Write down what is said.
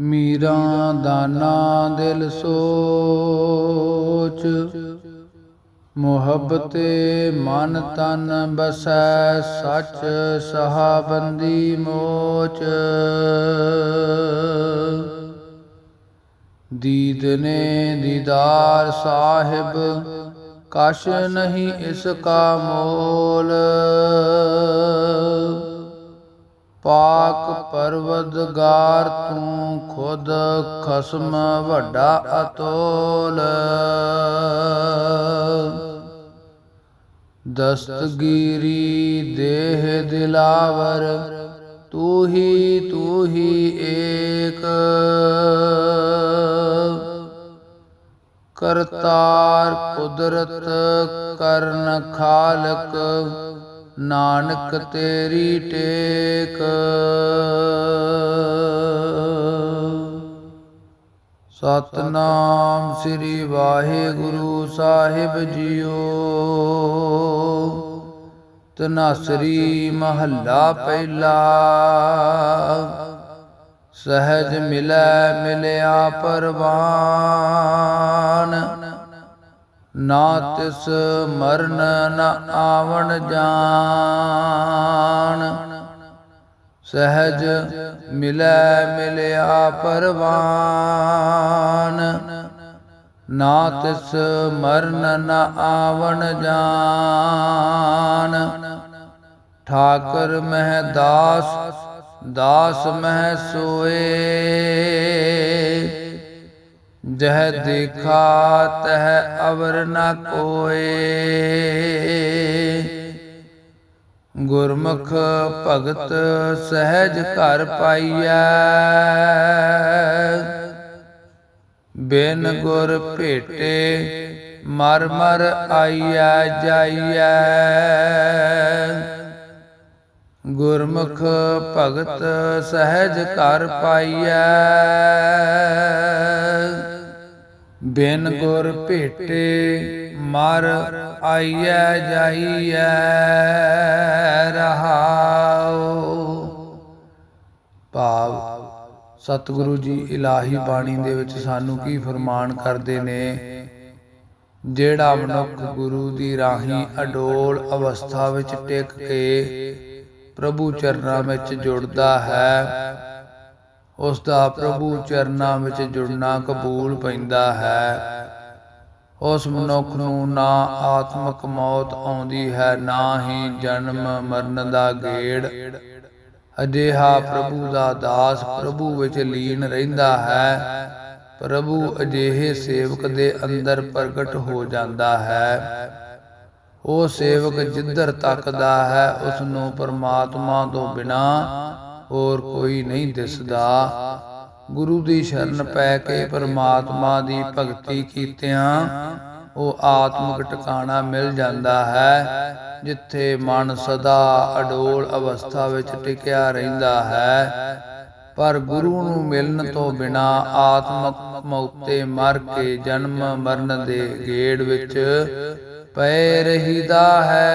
ਮੀਰਾ ਦਾਨਾ ਦਿਲ ਸੋਚ। ਮੁਹੱਬਤੇ ਮਨ ਤਨ ਬਸੈ, ਸਚ ਸਹਾਬੰਦੀ ਮੋਚ। ਦੀਦ ਨੇ ਦੀਦਾਰ ਸਾਹਿਬ, ਕਸ਼ ਨਹੀਂ ਇਸ ਕਾ ਮੋਲ। ਪਾਕ ਪਰਵਦਗਾਰ ਤੂੰ ਖੁਦ ਖਸਮ ਵੱਡਾ ਅਤੋਲ। ਦਸਤਗੀਰੀ ਦੇਹ ਦਿਲਾਵਰ ਤੂੰ ਹੀ ਤੂੰ ਹੀ ਏਕ। ਕਰਤਾਰ ਕੁਦਰਤ ਕਰਨ ਖਾਲਕ ਨਾਨਕ ਤੇਰੀ ਟੇਕ। ਸਤਨਾਮ ਸ੍ਰੀ ਵਾਹਿਗੁਰੂ ਸਾਹਿਬ ਜੀਓ। ਤਨਾਸਰੀ ਮਹੱਲਾ ਪਹਿਲਾ। ਸਹਿਜ ਮਿਲੈ ਮਿਲਿਆ ਪਰਵਾਨ। ਨਾ ਤਿਸ ਮਰਨ ਨ ਆਵਣ ਜਾਣ। ਸਹਿਜ ਮਿਲੈ ਮਿਲਿਆ ਪਰਵਾਨ। ਨਾ ਤਿਸ ਮਰਨ ਨ ਆਵਣ ਜਾਣ। ਠਾਕਰ ਮਹਿ ਦਾਸ ਦਾਸ ਮਹਿ ਸੋਏ। ਜਹ ਦੇਖਾ ਤਹ ਅਵਰ ਨ ਕੋਏ। ਗੁਰਮੁਖ ਭਗਤ ਸਹਿਜ ਘਰ ਪਾਈਐ। ਬਿਨ ਗੁਰ ਭੇਟੇ ਮਰ ਮਰ ਆਈਐ, ਜਾਈਐ। ਗੁਰਮੁਖ ਭਗਤ ਸਹਿਜ ਘਰ ਪਾਈਐ। ਬਿਨ ਗੁਰ ਭੇਟੇ ਮਰ ਆਈਐ ਜਾਈਐ ਰਹਾਉ। ਭਾਵ, ਸਤਿਗੁਰੂ ਜੀ ਇਲਾਹੀ ਬਾਣੀ ਦੇ ਵਿੱਚ ਸਾਨੂੰ ਕੀ ਫਰਮਾਨ ਕਰਦੇ ਨੇ? ਜਿਹੜਾ ਮਨੁੱਖ ਗੁਰੂ ਦੀ ਰਾਹੀ ਅਡੋਲ ਅਵਸਥਾ ਵਿੱਚ ਟਿਕ ਕੇ ਪ੍ਰਭੂ ਚਰਨਾਂ ਵਿੱਚ ਜੁੜਦਾ ਹੈ ਉਸ ਦਾ ਪ੍ਰਭੂ ਚਰਨਾਂ ਵਿੱਚ ਜੁੜਨਾ ਕਬੂਲ ਪੈਂਦਾ ਹੈ। ਉਸ ਮਨੁੱਖ ਨੂੰ ਨਾ ਆਤਮਿਕ ਮੌਤ ਆਉਂਦੀ ਹੈ, ਨਾ ਹੀ ਜਨਮ ਮਰਨ ਦਾ ਗੇੜ। ਅਜਿਹਾ ਪ੍ਰਭੂ ਦਾ ਦਾਸ ਪ੍ਰਭੂ ਵਿੱਚ ਲੀਨ ਰਹਿੰਦਾ ਹੈ। ਪ੍ਰਭੂ ਅਜਿਹੇ ਸੇਵਕ ਦੇ ਅੰਦਰ ਪ੍ਰਗਟ ਹੋ ਜਾਂਦਾ ਹੈ। ਉਹ ਸੇਵਕ ਜਿੱਧਰ ਤੱਕਦਾ ਹੈ ਉਸ ਨੂੰ ਪਰਮਾਤਮਾ ਤੋਂ ਬਿਨਾ ਹੋਰ ਕੋਈ ਨਹੀਂ ਦਿਸਦਾ। ਗੁਰੂ ਦੀ ਸ਼ਰਨ ਪੈ ਕੇ ਪਰਮਾਤਮਾ ਦੀ ਭਗਤੀ ਕੀਤਿਆਂ ਉਹ ਆਤਮਿਕ ਟਿਕਾਣਾ ਮਿਲ ਜਾਂਦਾ ਹੈ, ਜਿੱਥੇ ਮਨ ਸਦਾ ਅਡੋਲ ਅਵਸਥਾ ਵਿੱਚ ਟਿਕਿਆ ਰਹਿੰਦਾ ਹੈ। ਪਰ ਗੁਰੂ ਨੂੰ ਮਿਲਣ ਤੋਂ ਬਿਨਾ ਆਤਮਕ ਮੌਤੇ ਮਰ ਕੇ ਜਨਮ ਮਰਨ ਦੇ ਗੇੜ ਵਿੱਚ ਪੈ ਰਹੀਦਾ ਹੈ।